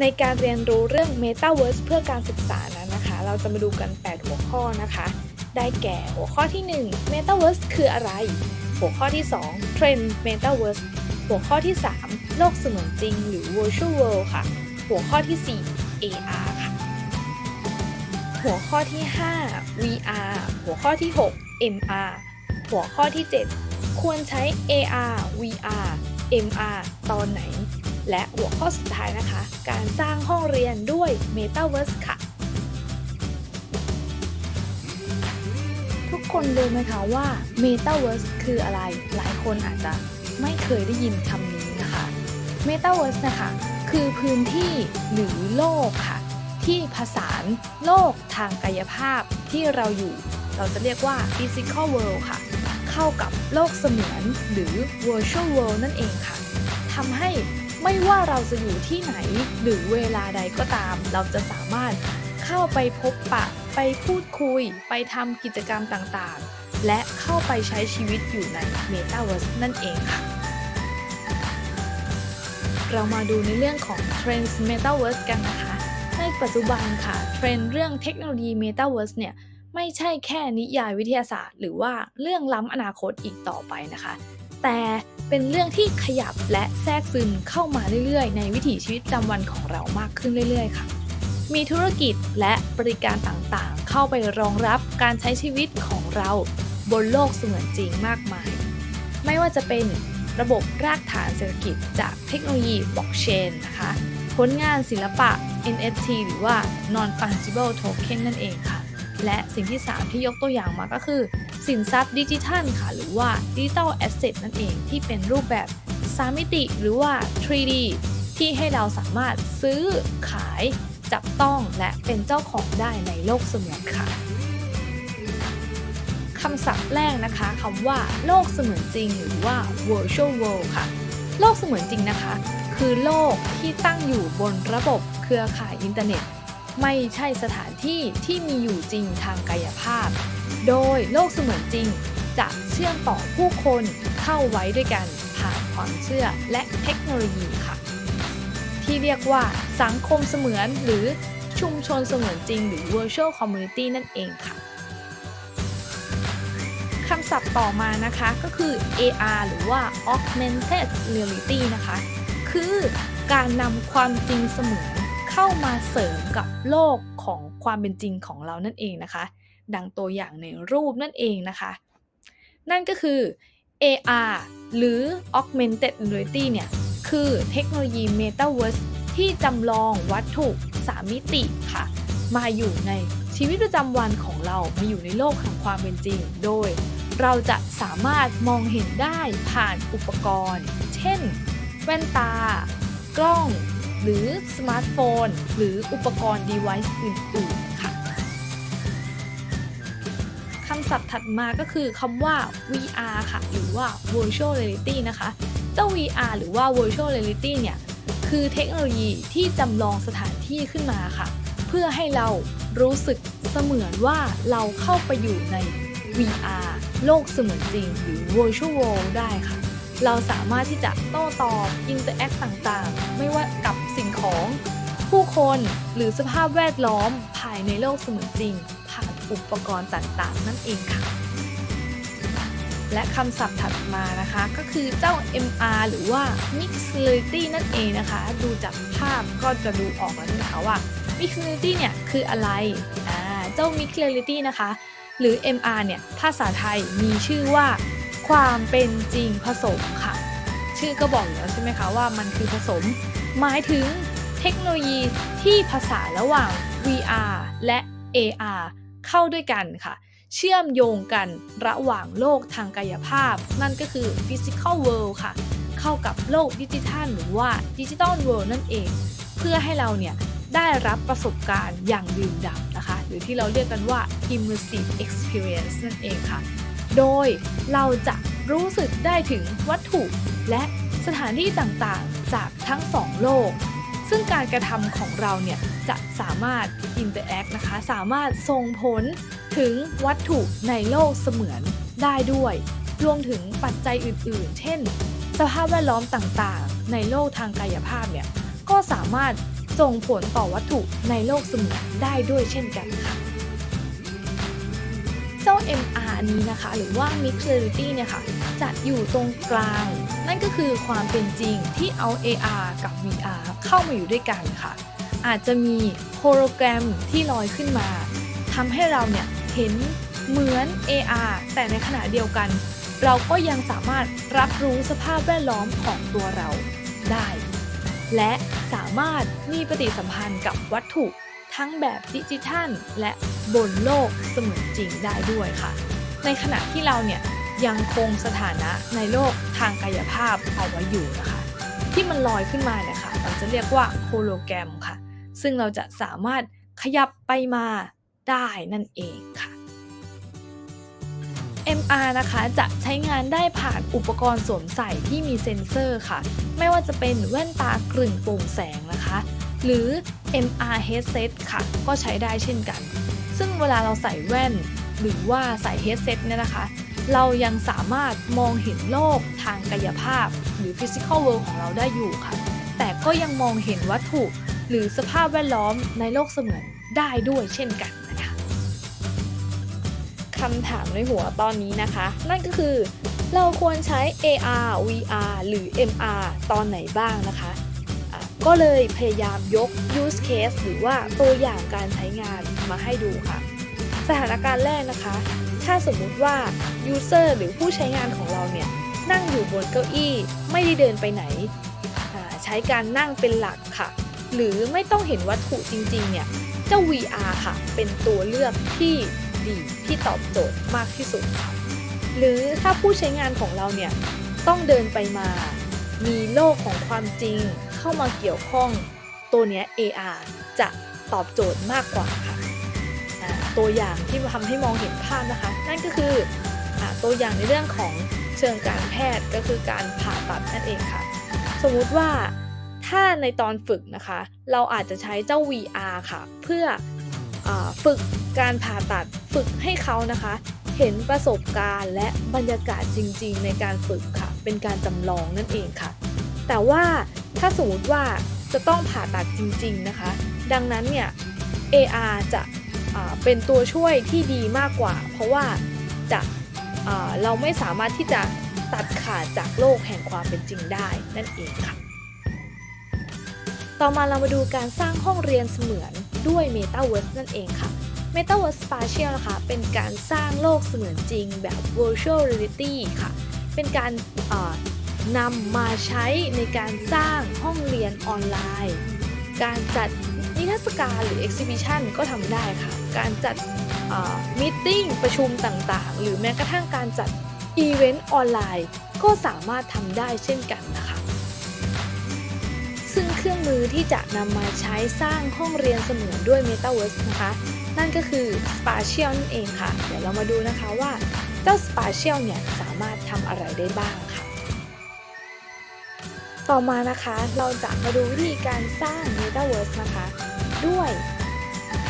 ในการเรียนรู้เรื่อง Metaverse เพื่อการศึกษานั้นนะคะ เราจะมาดูกัน 8 หัวข้อนะคะ ได้แก่หัวข้อที่ 1 Metaverse คืออะไร หัวข้อที่ 2 Trend Metaverse หัวข้อที่ 3 โลกเสมือนจริง หรือ Virtual World ค่ะ หัวข้อที่ 4 AR ค่ะ หัวข้อที่ 5 VR หัวข้อที่ 6 MR หัวข้อที่ 7 ควรใช้ AR VR MR ตอนไหน และหัวข้อสุดท้ายนะคะ การสร้างห้องเรียนด้วย Metaverse ค่ะ ทุกคนรู้ไหมคะว่า Metaverse คืออะไร หลายคนอาจจะไม่เคยได้ยินคำนี้นะคะ Metaverse นะคะ คือพื้นที่หรือโลกค่ะ ที่ผสานโลกทางกายภาพที่เราอยู่ เราจะเรียกว่า Physical World ค่ะ เข้ากับโลกเสมือนหรือ Virtual World นั่นเองค่ะทำให้ ไม่ว่าเราจะอยู่ที่ไหนหรือเวลาใดก็ตาม เราจะสามารถเข้าไปพบปะ ไปพูดคุย ไปทำกิจกรรมต่างๆ และเข้าไปใช้ชีวิตอยู่ใน Metaverse นั่นเองค่ะ เรามาดูในเรื่องของ Trends Metaverse กันนะคะ ในปัจจุบันค่ะ เทรนด์เรื่องเทคโนโลยี Metaverse เนี่ยไม่ใช่แค่นิยายวิทยาศาสตร์ หรือว่าเรื่องล้ำอนาคตอีกต่อไปนะคะ แต่ เป็นเรื่องที่ขยับและแทรกซึมเข้ามาเรื่อยๆ ในวิถีชีวิตประจำวันของเรามากขึ้นเรื่อยๆ ค่ะ มีธุรกิจและบริการต่างๆ เข้าไปรองรับการใช้ชีวิตของเราบนโลกเสมือนจริงมากมาย ไม่ว่าจะเป็นระบบรากฐานเศรษฐกิจจากเทคโนโลยีบล็อกเชนนะคะ ผลงานศิลปะ NFT หรือว่า non fungible token นั่นเองค่ะ และสิ่งที่ 3 ที่ยกตัวอย่างมาก็คือ สินทรัพย์ดิจิทัลค่ะ หรือว่า digital asset นั่นเองที่เป็นรูปแบบ 3 มิติหรือว่า 3D ที่ให้เราสามารถซื้อขายจับต้องและเป็นเจ้าของได้ในโลกเสมือนค่ะคำศัพท์แรกนะคะคำว่าโลกเสมือนจริง หรือว่า virtual world ค่ะ โลกเสมือนจริงนะคะ คือโลกที่ตั้งอยู่บนระบบเครือข่ายอินเทอร์เน็ต ไม่ใช่สถานที่ที่มีอยู่จริงทางกายภาพ โดยโลกเสมือนจริง จะเชื่อมต่อผู้คนเข้าไว้ด้วยกันผ่านความเชื่อและเทคโนโลยีค่ะ ที่เรียกว่าสังคมเสมือนหรือชุมชนเสมือนจริง หรือ virtual community นั่นเองค่ะคำศัพท์ต่อมานะคะก็คือ AR หรือว่า augmented reality นะคะ คือการนำความจริงเสมือน เข้ามาเสริมกับโลกของความเป็นจริงของเรานั่นเองนะคะ ดังตัวอย่างในรูปนั่นเองนะคะ นั่นก็คือ AR หรือ augmented reality เนี่ย คือเทคโนโลยี Metaverse ที่จำลองวัตถุ3มิติค่ะ มาอยู่ในชีวิตประจำวันของเรา มาอยู่ในโลกของความเป็นจริง โดยเราจะสามารถมองเห็นได้ผ่านอุปกรณ์ เช่น แว่นตา กล้อง หรือสมาร์ทโฟน หรืออุปกรณ์ device อื่น ๆ ค่ะคำศัพท์ถัดมาก็คือคำว่า VR ค่ะ หรือว่า virtual reality นะคะ เจ้า VR หรือว่า virtual reality เนี่ย คือเทคโนโลยีที่จำลองสถานที่ขึ้นมาค่ะ เพื่อให้เรารู้สึกเสมือนว่าเราเข้าไปอยู่ใน VR โลกเสมือนจริง หรือ virtual world ได้ค่ะ เราสามารถที่จะโต้ตอบ interact ต่างๆ ไม่ว่ากับ สิ่งของ ผู้คนหรือสภาพแวดล้อมภายในโลกเสมือนจริง ผ่านอุปกรณ์ต่างๆ นั่นเองค่ะ และคำศัพท์ถัดมานะคะก็คือเจ้า MR หรือว่า Mixed Reality นั่นเองนะคะ ดูจากภาพก็จะดูออกแล้วนะคะว่า Mixed Reality เนี่ยคืออะไรอ่าเจ้า Mixed Reality นะคะ หรือ MR เนี่ยภาษาไทยมีชื่อว่าความเป็นจริงผสมค่ะ ชื่อก็บอกอยู่แล้วใช่ไหมคะว่ามันคือผสม หมายถึงเทคโนโลยีที่ผสานระหว่าง VR และ AR เข้าด้วยกันค่ะ เชื่อมโยงกันระหว่างโลกทางกายภาพ นั่นก็คือ Physical World ค่ะ เข้ากับโลกดิจิทัลหรือว่า Digital World นั่นเอง เพื่อให้เราเนี่ยได้รับประสบการณ์อย่างดื่มด่ำนะคะ หรือที่เราเรียกกันว่า immersive experience นั่นเองค่ะ โดยเราจะรู้สึกได้ถึงวัตถุและ สถานที่ต่างๆ จากทั้งสองโลก ซึ่งการกระทำของเราเนี่ยจะสามารถ interact นะคะ สามารถส่งผลถึงวัตถุในโลกเสมือนได้ด้วย รวมถึงปัจจัยอื่นๆ เช่น สภาพแวดล้อมต่างๆ ในโลกทางกายภาพเนี่ยก็สามารถส่งผลต่อวัตถุในโลกเสมือนได้ด้วยเช่นกันค่ะเจ้า MR นี้นะคะ หรือว่า Mixed Reality เนี่ยค่ะ จะอยู่ตรงกลาง นั่นก็คือความเป็นจริงที่เอา AR กับ VR เข้ามาอยู่ด้วยกันค่ะ อาจจะมีโฮโลแกรมที่ลอยขึ้นมาทำให้เราเนี่ยเห็นเหมือน AR แต่ในขณะเดียวกัน เราก็ยังสามารถรับรู้สภาพแวดล้อมของตัวเราได้ และสามารถมีปฏิสัมพันธ์กับวัตถุทั้งแบบดิจิทัล และบนโลกเสมือนจริงได้ด้วยค่ะ ในขณะที่เราเนี่ย ยังคงสถานะในโลกทางกายภาพเอาไว้อยู่นะคะ ที่มันลอยขึ้นมาเนี่ยค่ะเราจะเรียกว่าโฮโลแกรมค่ะ ซึ่งเราจะสามารถขยับไปมาได้นั่นเองค่ะ MR นะคะจะใช้งานได้ผ่านอุปกรณ์สวมใส่ที่มีเซ็นเซอร์ค่ะ ไม่ว่าจะเป็นแว่นตากลึ่งโปร่งแสงนะคะ หรือ MR headset ค่ะ ก็ใช้ได้เช่นกัน ซึ่งเวลาเราใส่แว่น หรือว่าใส่ headset เนี่ยนะคะ เรายังสามารถมองเห็นโลกทางกายภาพ หรือ physical world ของเราได้อยู่ค่ะ แต่ก็ยังมองเห็นวัตถุหรือสภาพแวดล้อมในโลกเสมือนได้ด้วยเช่นกันนะคะคำถามในหัวตอนนี้นะคะ นั่นก็คือ เราควรใช้ AR VR หรือ MR ตอนไหนบ้างนะคะะก็เลยพยายามยก use case หรือว่าตัวอย่างการใช้งานมาให้ดูค่ะ สถานการณ์แรกนะคะ ถ้าสมมุติว่า user หรือผู้ใช้งานของเราเนี่ยนั่งอยู่บนเก้าอี้ไม่ได้เดินไปไหน ใช้การนั่งเป็นหลักค่ะ หรือไม่ต้องเห็นวัตถุจริงๆเนี่ยเจ้า VR ค่ะ เป็นตัวเลือกที่ดีที่ตอบโจทย์มากที่สุดค่ะหรือถ้าผู้ใช้งานของเราเนี่ยต้องเดินไปมา มีโลกของความจริงเข้ามาเกี่ยวข้อง ตัวเนี้ย AR จะตอบโจทย์มากกว่าค่ะ ตัวอย่างที่ทำให้มองเห็นภาพนะคะ นั่นก็คืออตัวอย่างในเรื่องของเชิงการแพทย์ก็คือการผ่าตัดนั่นเองค่ะ สมมุติว่าถ้าในตอนฝึกนะคะ เราอาจจะใช้เจ้า VR ค่ะ เพื่ออฝึกการผ่าตัดฝึกให้เขานะคะ เห็นประสบการณ์และบรรยากาศจริง ๆ ในการฝึกค่ะ เป็นการจำลองนั่นเองค่ะ แต่ว่าถ้าสมมติว่าจะต้องผ่าตัดจริง ๆนะคะ ดังนั้นเนี่ย AR จะ เป็นตัวช่วยที่ดีมากกว่า เพราะว่าจะาเราไม่สามารถที่จะตัดขาดจากโลกแห่งความเป็นจริงได้นั่นเองค่ะ ต่อมาเรามาดูการสร้างห้องเรียนเสมือนด้วย Metaverse นั่นเองค่ะ Metaverse Spatial นะคะเป็นการสร้างโลกเสมือนจริงแบบ Virtual Reality ค่ะ เป็นการนำมาใช้ในการสร้างห้องเรียนออนไลน์ การจัดนิทรรศการหรือ Exhibition ก็ทำได้ค่ะ การจัดมิ팅ประชุมต่างๆ หรือแม้กระทั่งการจัดอีเวนต์ออนไลน์ ก็สามารถทำได้เช่นกันนะคะ ซึ่งเครื่องมือที่จะนำมาใช้สร้างห้องเรียนเสมือนด้วย Metaverse นะคะ นั่นก็คือ Spatial นั่นเองค่ะ เดี๋ยวเรามาดูนะคะว่าเจ้า Spatial เนี่ยสามารถทำอะไรได้บ้างค่ะ ต่อมานะคะเราจะมาดูวิธีการสร้าง Metaverse นะคะ ด้วย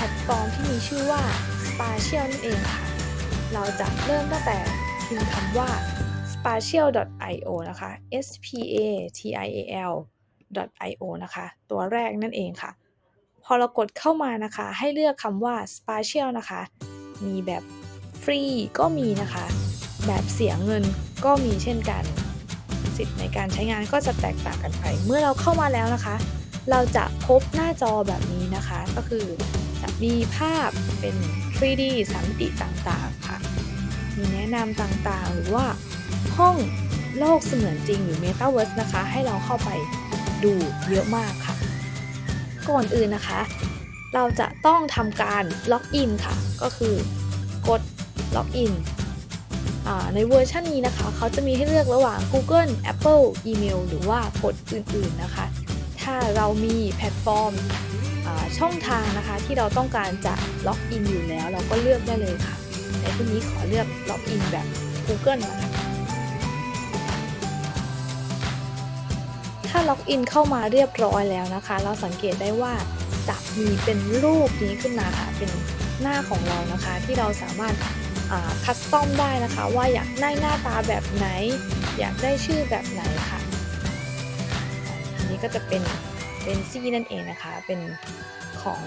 พลตฟอร์มที่มีชื่อว่า Spatial นั่นเองค่ะ เราจะเริ่มตั้งแต่พิมพ์คำว่า spatial.io นะคะ s p a t i a l .io นะคะ ตัวแรกนั่นเองค่ะ พอเรากดเข้ามานะคะ ให้เลือกคำว่า spatial นะคะ มีแบบฟรีก็มีนะคะ แบบเสียเงินก็มีเช่นกัน สิทธิ์ในการใช้งานก็จะแตกต่างกันไป เมื่อเราเข้ามาแล้วนะคะ เราจะพบหน้าจอแบบนี้นะคะ ก็คือ มีภาพเป็น 3D สามมิติต่างๆ ค่ะ มีแนะนำต่างๆ หรือว่าห้องโลกเสมือนจริงหรือ Metaverse นะคะ ให้เราเข้าไปดูเยอะมากค่ะ ก่อนอื่นนะคะ เราจะต้องทำการล็อกอินค่ะ ก็คือกดล็อกอินในเวอร์ชันนี้นะคะ เขาจะมีให้เลือกระหว่าง Google Apple อีเมลหรือว่ากดอื่นๆนะคะ ถ้าเรามีแพลตฟอร์ม ช่องทางนะคะที่เราต้องการจะล็อกอินอยู่แล้ว เราก็เลือกได้เลยค่ะ ในที่นี้ขอเลือกล็อกอินแบบ Google นะคะถ้าล็อกอินเข้ามาเรียบร้อยแล้วนะคะ เราสังเกตได้ว่าจะมีเป็นรูปนี้ขึ้นมาค่ะ เป็นหน้าของเรานะคะ ที่เราสามารถคัสตอมได้นะคะ ว่าอยากได้หน้าตาแบบไหน อยากได้ชื่อแบบไหนค่ะ อันนี้ก็จะเป็น นซี่นั่นเองนะคะ เป็นของ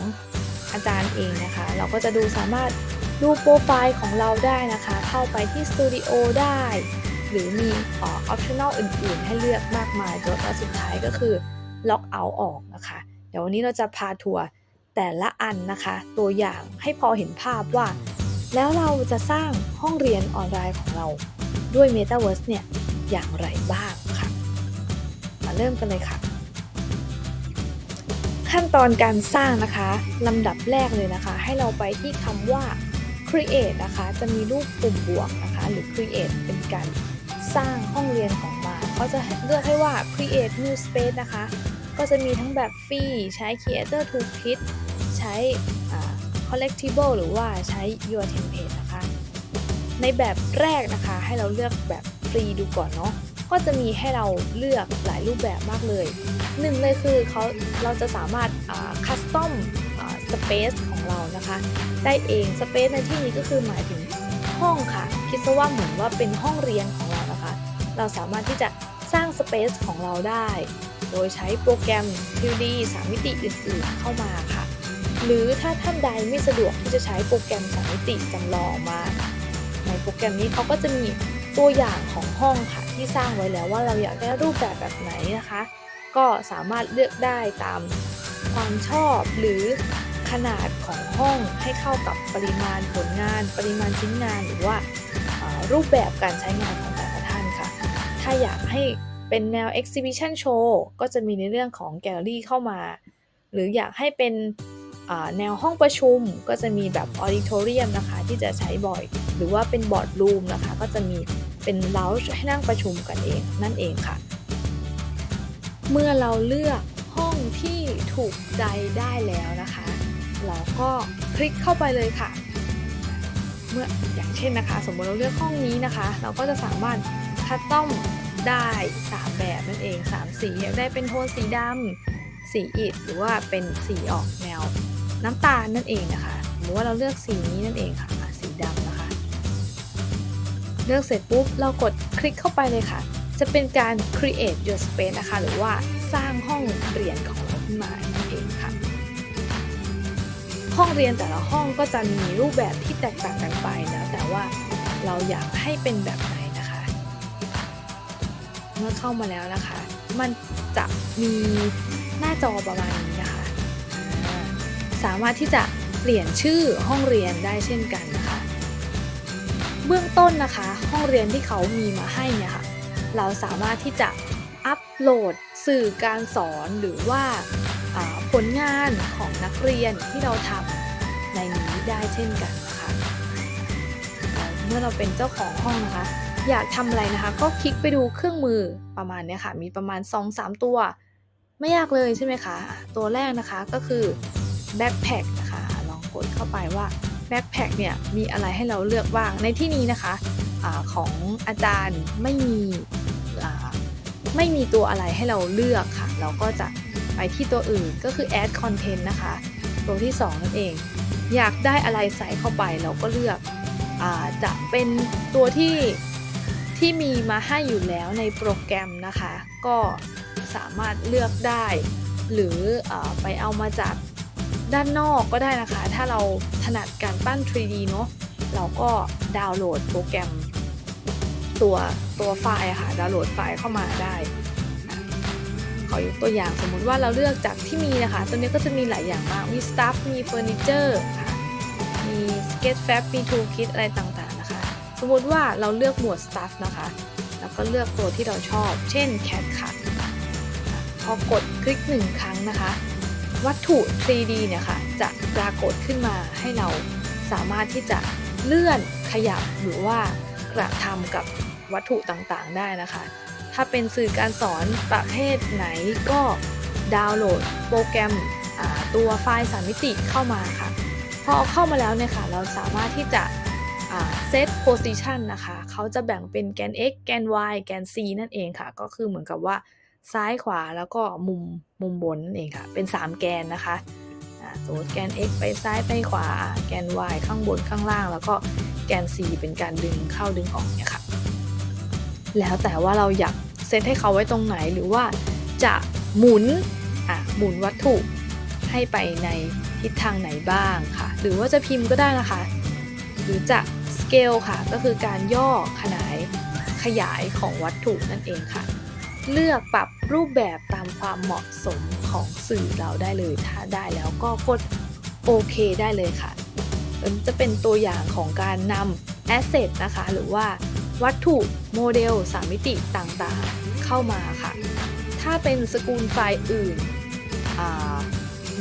อาจารย์เองนะคะ เราก็จะดูสามารถดูโปรไฟล์ของเราได้นะคะ เข้าไปที่สตูดิโอได้ หรือมีออปชั่นอลอื่นๆ ให้เลือกมากมายจนสุดท้ายก็คือล็อกเอาท์ออกนะคะ เดี๋ยววันนี้เราจะพาทัวร์แต่ละอันนะคะ ตัวอย่างให้พอเห็นภาพว่า แล้วเราจะสร้างห้องเรียนออนไลน์ของเราด้วย Metaverse เนี่ยอย่างไรบ้างค่ะ มาเริ่มกันเลยค่ะ ขั้นตอนการสร้างนะคะลำดับแรกเลยนะคะ ให้เราไปที่คำว่า create นะคะ จะมีรูปปุ่มบวกนะคะ หรือ create เป็นการสร้างห้องเรียนของมาเขาจะเลือกให้ว่า create new space นะคะ ก็จะมีทั้งแบบฟรีใช้ creator toolkit ใช้ collectible หรือว่าใช้ your template นะคะ ในแบบแรกนะคะ ให้เราเลือกแบบฟรีดูก่อนเนาะ ก็จะมีให้เราเลือกหลายรูปแบบมากเลยหนึ่งเลยคือเขาเราจะสามารถคัสตอมสเปซของเรานะคะ ได้เองสเปซในที่นี้ก็คือหมายถึงห้องค่ะ คิดซะว่าเหมือนว่าเป็นห้องเรียนของเรานะคะ เราสามารถที่จะสร้างสเปซของเราได้ โดยใช้โปรแกรม 3D 3มิติอื่นๆเข้ามาค่ะ หรือถ้าท่านใดไม่สะดวกที่จะใช้โปรแกรม3มิติจำลองมา ในโปรแกรมนี้เขาก็จะมีตัวอย่างของห้องค่ะ ที่สร้างไว้แล้วว่าเราอยากได้รูปแบบแบบไหนนะคะ ก็สามารถเลือกได้ตามความชอบหรือขนาดของห้องให้เข้ากับปริมาณผลงาน ปริมาณชิ้นงานหรือว่ารูปแบบการใช้งานของแต่ละท่านค่ะ ถ้าอยากให้เป็นแนว exhibition show ก็จะมีในเรื่องของแกลเลอรี่เข้ามา หรืออยากให้เป็นแนวห้องประชุมก็จะมีแบบออดิโทเรียมนะคะที่จะใช้บ่อย หรือว่าเป็นบอร์ดรูมนะคะ ก็จะมี เป็นเลาจ์ให้นั่งประชุมกันเองนั่นเองค่ะ เมื่อเราเลือกห้องที่ถูกใจได้แล้วนะคะ เราก็คลิกเข้าไปเลยค่ะ เมื่ออย่างเช่นนะคะ สมมติเราเลือกห้องนี้นะคะ เราก็จะสามารถคัสตอมได้ 3 แบบนั่นเอง 3 สีได้เป็นโทนสีดำสีอิฐหรือว่าเป็นสีออกแนวน้ำตาลนั่นเองนะคะ หรือว่าเราเลือกสีนี้นั่นเองค่ะสีดำนะ เลือกเสร็จปุ๊บเรากดคลิกเข้าไปเลยค่ะ จะเป็นการ create your space นะคะ หรือว่าสร้างห้องเรียนของเราขึ้นมานั่นเองค่ะ ห้องเรียนแต่ละห้องก็จะมีรูปแบบที่แตกต่างกันไปแล้วแต่ว่าเราอยากให้เป็นแบบไหนนะคะ เมื่อเข้ามาแล้วนะคะ มันจะมีหน้าจอประมาณนี้นะคะ สามารถที่จะเปลี่ยนชื่อห้องเรียนได้เช่นกันนะคะ เบื้องต้นนะคะ ห้องเรียนที่เขามีมาให้เนี่ยค่ะเราสามารถที่จะอัปโหลดสื่อการสอนหรือว่าผลงานของนักเรียนที่เราทำในนี้ได้เช่นกันนะคะเมื่อเราเป็นเจ้าของห้องนะคะ อยากทำอะไรนะคะ ก็คลิกไปดูเครื่องมือประมาณนี้ค่ะ มีประมาณ 2-3 ตัว ไม่ยากเลยใช่ไหมคะ ตัวแรกนะคะก็คือ Backpack นะคะ ลองกดเข้าไปว่า Backpack เนี่ยมีอะไรให้เราเลือกบ้าง ในที่นี้นะคะอของอาจารย์ไม่มีไม่มีตัวอะไรให้เราเลือกค่ะ เราก็จะไปที่ตัวอื่นก็คือ add content นะคะ ตัวที่ 2 นั่นเอง อยากได้อะไรใส่เข้าไปเราก็เลือกอจะเป็นตัวที่ที่มีมาให้อยู่แล้วในโปรแกรมนะคะ ก็สามารถเลือกได้ หรืออไปเอามาจาก ด้านนอกก็ได้นะคะ ถ้าเราถนัดการปั้น 3D เนาะเราก็ดาวน์โหลดโปรแกรมตัวตัวไฟล์ค่ะดาวน์โหลดไฟล์เข้ามาได้ขอยกตัวอย่างสมมุติว่าเราเลือกจากที่มีนะคะ ตัวนี้ก็จะมีหลายอย่างมากมี stuff มี furniture ค่ะมี sketchfab มี toolkit อะไรต่างๆนะคะ สมมุติว่าเราเลือกหมวด stuff นะคะ แล้วก็เลือกตัวที่เราชอบ เช่น cat ค่ะพอกดคลิกหนึ่งครั้งนะคะ วัตถุ 3D เนี่ยค่ะจะปรากฏขึ้นมาให้เราสามารถที่จะเลื่อนขยับหรือว่ากระทำกับวัตถุต่างๆ ได้นะคะ ถ้าเป็นสื่อการสอนประเภทไหนก็ดาวน์โหลดโปรแกรมตัวไฟล์สามมิติเข้ามาค่ะ พอเข้ามาแล้วเนี่ยค่ะ เราสามารถที่จะเซตโพซิชันนะคะ เขาจะแบ่งเป็นแกน x แกน y แกน c นั่นเองค่ะ ก็คือเหมือนกับว่า ซ้ายขวาแล้วก็มุมมุมบนนั่นเองค่ะ เป็น 3 แกนนะคะสมมติแกน x ไปซ้ายไปขวา แกน y ข้างบนข้างล่าง แล้วก็แกน c เป็นการดึงเข้าดึงออกเนี่ยค่ะ แล้วแต่ว่าเราอยากเซตให้เขาไว้ตรงไหนหรือว่าจะหมุนอะหมุนวัตถุให้ไปในทิศทางไหนบ้างค่ะ หรือว่าจะพิมพ์ก็ได้นะคะ หรือจะ scale ค่ะ ก็คือการย่อขนายขยายของวัตถุนั่นเองค่ะ เลือกปรับรูปแบบตามความเหมาะสมของสื่อเราได้เลย ถ้าได้แล้วก็กดโอเคได้เลยค่ะอันจะเป็นตัวอย่างของการนำ asset นะคะ หรือว่าวัตถุโมเดล3มิติต่างๆเข้ามาค่ะ ถ้าเป็นสกุลไฟล์อื่นา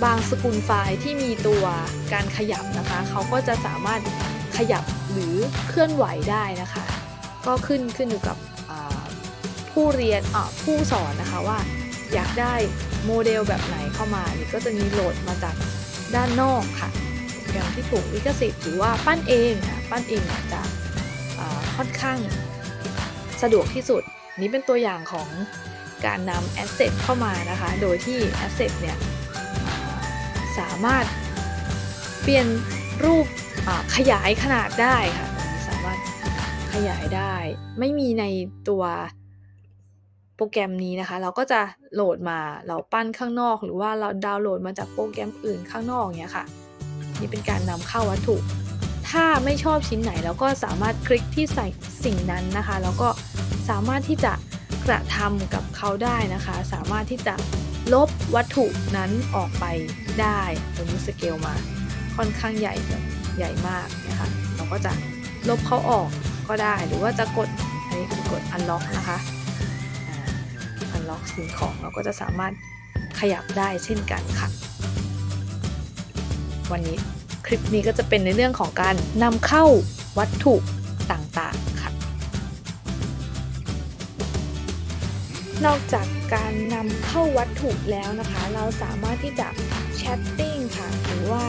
บางสกุลไฟล์ที่มีตัวการขยับนะคะ เขาก็จะสามารถขยับหรือเคลื่อนไหวได้นะคะ ก็ขึ้นขึ้นอยู่กับ ผู้เรียนอ่าผู้สอนนะคะว่า อยากได้โมเดลแบบไหนเข้ามานี่ก็จะมีโหลดมาจากด้านนอกค่ะ อย่างที่ถูกลิขสิทธิ์หรือว่าปั้นเองค่ะปั้นเองจะค่อนข้างสะดวกที่สุด นี้เป็นตัวอย่างของการนำแอสเซทเข้ามานะคะ โดยที่แอสเซทเนี่ยสามารถเปลี่ยนรูปขยายขนาดได้ค่ะ สามารถขยายได้ ไม่มีในตัว โปรแกรมนี้นะคะ เราก็จะโหลดมาเราปั้นข้างนอก หรือว่าเราดาวน์โหลดมาจากโปรแกรมอื่นข้างนอกเนี้ยค่ะ นี่เป็นการนำเข้าวัตถุ ถ้าไม่ชอบชิ้นไหนเราก็สามารถคลิกที่ใส่สิ่งนั้นนะคะ แล้วก็สามารถที่จะกระทำกับเขาได้นะคะ สามารถที่จะลบวัตถุนั้นออกไปได้ตัวนี้สเกลมาค่อนข้างใหญ่แบบใหญ่มากนะคะ เราก็จะลบเขาออกก็ได้หรือว่าจะกดอันนี้คือกด unlock นะคะ unlock สิ่งของเราก็จะสามารถขยับได้เช่นกันค่ะ วันนี้คลิปนี้ก็จะเป็นในเรื่องของการนำเข้าวัตถุต่างๆค่ะ นอกจากการนำเข้าวัตถุแล้วนะคะ เราสามารถที่จะแชทติ้งค่ะ หรือว่า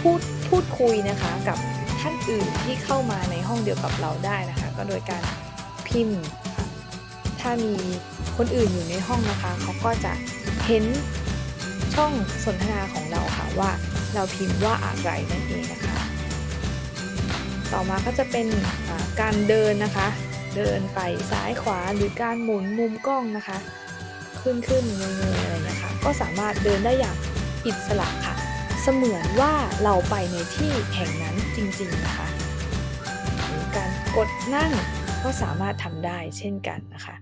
พูดพูดคุยนะคะกับท่านอื่นที่เข้ามาในห้องเดียวกับเราได้นะคะ ก็โดยการพิมพ์ ถ้ามี คนอื่นอยู่ในห้องนะคะเขาก็จะเห็นช่องสนทนาของเราค่ะว่าเราพิมพ์ว่าอะไรนั่นเองนะคะ ต่อมาก็จะเป็นการเดินนะคะ เดินไปซ้ายขวาหรือการหมุนมุมกล้องนะคะ ขึ้นขึ้นเงยเงยอะไรนะคะ ก็สามารถเดินได้อย่างอิสระค่ะ เสมือนว่าเราไปในที่แห่งนั้นจริงๆนะคะหรือการกดนั่งก็สามารถทำได้เช่นกันนะคะ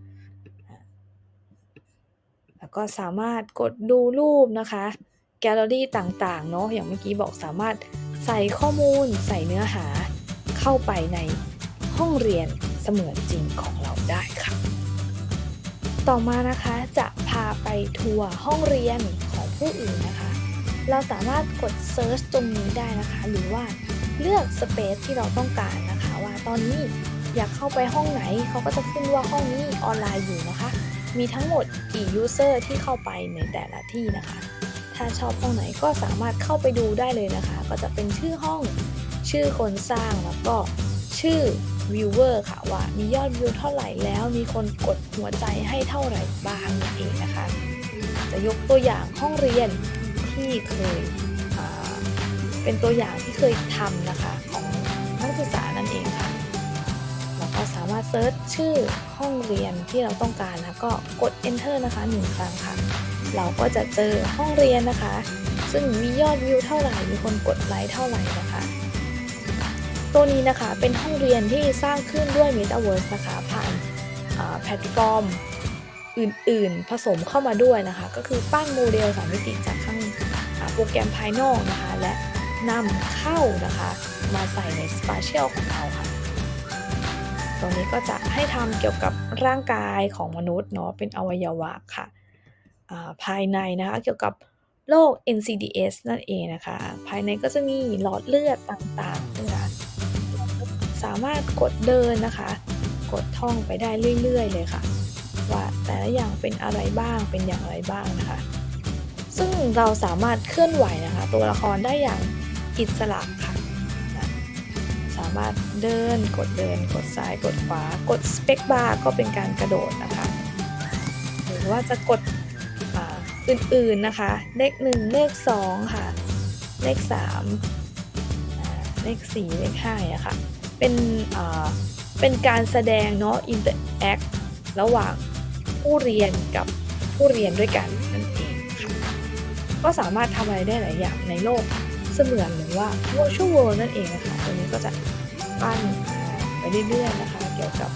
แล้วก็สามารถกดดูรูปนะคะ แกลเลอรี่ต่างๆเนาะอย่างเมื่อกี้บอกสามารถใส่ข้อมูล ใส่เนื้อหาเข้าไปในห้องเรียนเสมือนจริงของเราได้ค่ะ ต่อมานะคะจะพาไปทัวร์ห้องเรียนของผู้อื่นนะคะ เราสามารถกด Search ตรงนี้ได้นะคะ หรือว่าเลือก Space ที่เราต้องการนะคะ ว่าตอนนี้อยากเข้าไปห้องไหนเขาก็จะขึ้นว่าห้องนี้ออนไลน์อยู่นะคะ มีทั้งหมดกี่ User ที่เข้าไปในแต่ละที่นะคะ ถ้าชอบห้องไหนก็สามารถเข้าไปดูได้เลยนะคะ ก็จะเป็นชื่อห้อง ชื่อคนสร้างแล้วก็ชื่อ viewer ค่ะว่ามียอดวิวเท่าไหร่แล้วมีคนกดหัวใจให้เท่าไหร่บ้างนั่นเองนะคะ จะยกตัวอย่างห้องเรียนที่เคยเป็นตัวอย่างที่เคยทำนะคะของนักศึกษา มาเซิร์ชชื่อห้องเรียนที่เราต้องการแล้วก็กด enter นะคะหนึ่งครั้งค่ะ เราก็จะเจอห้องเรียนนะคะ ซึ่งมียอดวิวเท่าไหร่ มีคนกดไลค์เท่าไหร่นะคะ ตัวนี้นะคะเป็นห้องเรียนที่สร้างขึ้นด้วย Metaverse นะคะ ผ่านแพลตฟอร์มอื่นๆ ผสมเข้ามาด้วยนะคะ ก็คือปั้นโมเดลสามมิติจากข้างโปรแกรมภายนอกนะคะ และนำเข้านะคะ มาใส่ใน Spatial ของเราค่ะ ตรงนี้ก็จะให้ทำเกี่ยวกับร่างกายของมนุษย์เนาะเป็นอวัยวะค่ะภายในนะคะเกี่ยวกับโรค NCDS นั่นเองนะคะ ภายในก็จะมีหลอดเลือดต่างๆนะคะสามารถกดเดินนะคะ กดท่องไปได้เรื่อยๆ เลยค่ะ ว่าแต่ละอย่างเป็นอะไรบ้างเป็นอย่างไรบ้างนะคะ ซึ่งเราสามารถเคลื่อนไหวนะคะ ตัวละครได้อย่างอิสระค่ะามารถเดินกดเดิน กดซ้ายกดขวา กดสเปคบาร์ก็เป็นการกระโดดนะคะ หรือว่าจะกดอื่นๆนะคะ เลข1เลข2ค่ะ เลข3เลข4เลข5อะค่ะ เป็นเป็นการแสดงเนาะ interact ระหว่างผู้เรียนกับผู้เรียนด้วยกันนั่นเองก็สามารถทำอะไรได้หลายอย่างในโลกเสมือนหรือว่า virtual world นั่นเองนะคะ ตัวนี้ก็จะ ปั้นไปเรื่อยๆนะคะ เกี่ยวกับ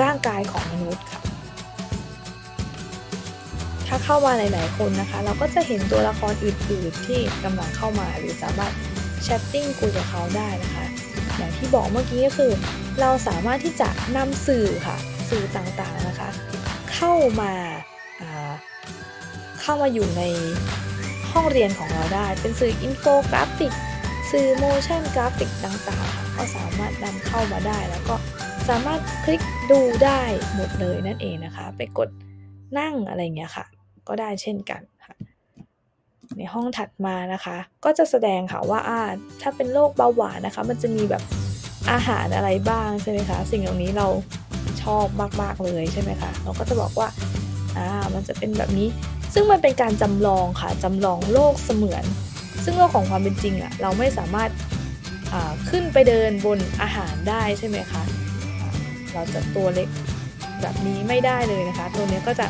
ร่างกายของมนุษย์ค่ะ ถ้าเข้ามาหลาย ๆ คนนะคะ เราก็จะเห็นตัวละครอื่น ๆ ที่กำลังเข้ามาหรือสามารถแชทติ้งคุยกับเขาได้นะคะ อย่างที่บอกเมื่อกี้ก็คือ เราสามารถที่จะนำสื่อค่ะ สื่อต่าง ๆ นะคะ เข้ามาอ่าเข้ามาอยู่ในห้องเรียนของเราได้ เป็นสื่ออินโฟกราฟิก สื่อโมชั่นกราฟิกต่างๆ ก็สามารถนำเข้ามาได้ แล้วก็สามารถคลิกดูได้หมดเลยนั่นเองนะคะ ไปกดนั่งอะไรเงี้ยค่ะ ก็ได้เช่นกันค่ะ ในห้องถัดมานะคะ ก็จะแสดงค่ะว่าอาถ้าเป็นโรคเบาหวานนะคะ มันจะมีแบบอาหารอะไรบ้างใช่ไหมคะ สิ่งเหล่านี้เราชอบมาก ๆ เลยใช่ไหมคะเราก็จะบอกว่าอ่ามันจะเป็นแบบนี้ ซึ่งมันเป็นการจำลองค่ะจำลองโลกเสมือน ซึ่งโลกของความเป็นจริงอะเราไม่สามารถาขึ้นไปเดินบนอาหารได้ใช่ไหมคะเราจะตัวเล็กแบบนี้ไม่ได้เลยนะคะ ตัวนี้ก็จะ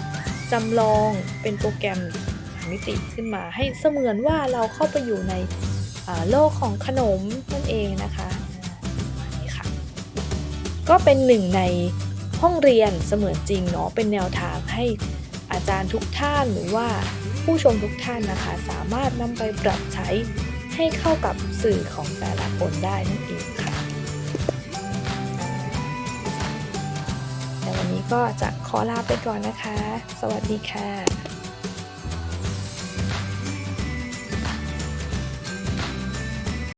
จำลองเป็นโปรแกรมมิติขึ้นมา ให้เสมือนว่าเราเข้าไปอยู่ในโลกของขนมนั่นเองนะคะนี้ค่ะก็เป็นหนึ่งในห้องเรียนเสมือนจริงเนาะเป็นแนวทางให้อาจารย์ทุกท่านหรือว่า ผู้ชมทุกท่านนะคะ สามารถนำไปปรับใช้ให้เข้ากับสื่อของแต่ละคนได้นั่นเองค่ะแต่วันนี้ก็จะขอลาไปก่อนนะคะ สวัสดีค่ะ